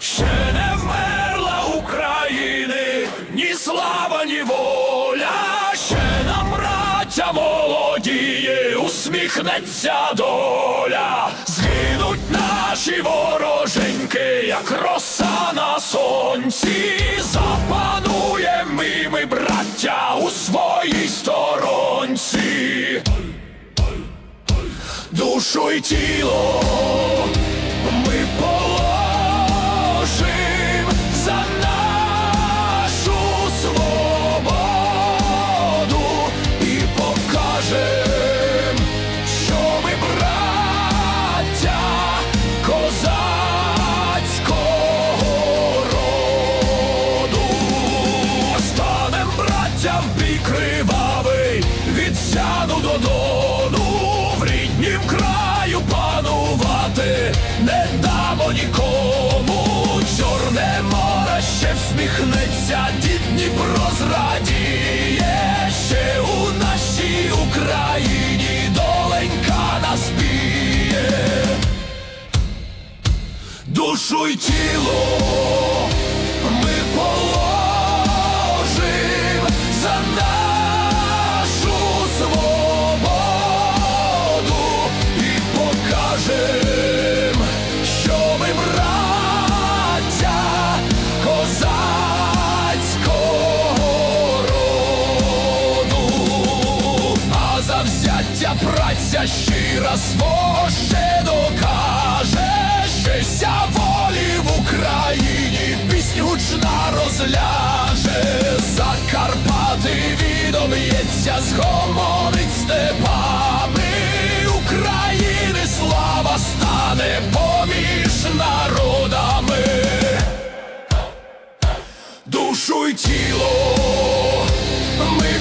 Ще не вмерла України, ні слава, ні воля, ще нам браття молодіє, усміхнеться доля, згинуть наші вороженьки, як роса на сонці, запануєм ми, ми, браття, у своїй сторонці. Душу і тіло всміхнеться, дід Дніпро зрадіє, ще у нашій Україні. Доленька наспіє. Душу й тіло Ця праця щира свого ще докаже, ще волі в Україні, піснь гучна розляже, Закарпати відоб'ється, згомонить степами, України слава стане поміж народами, душу й тіло. ми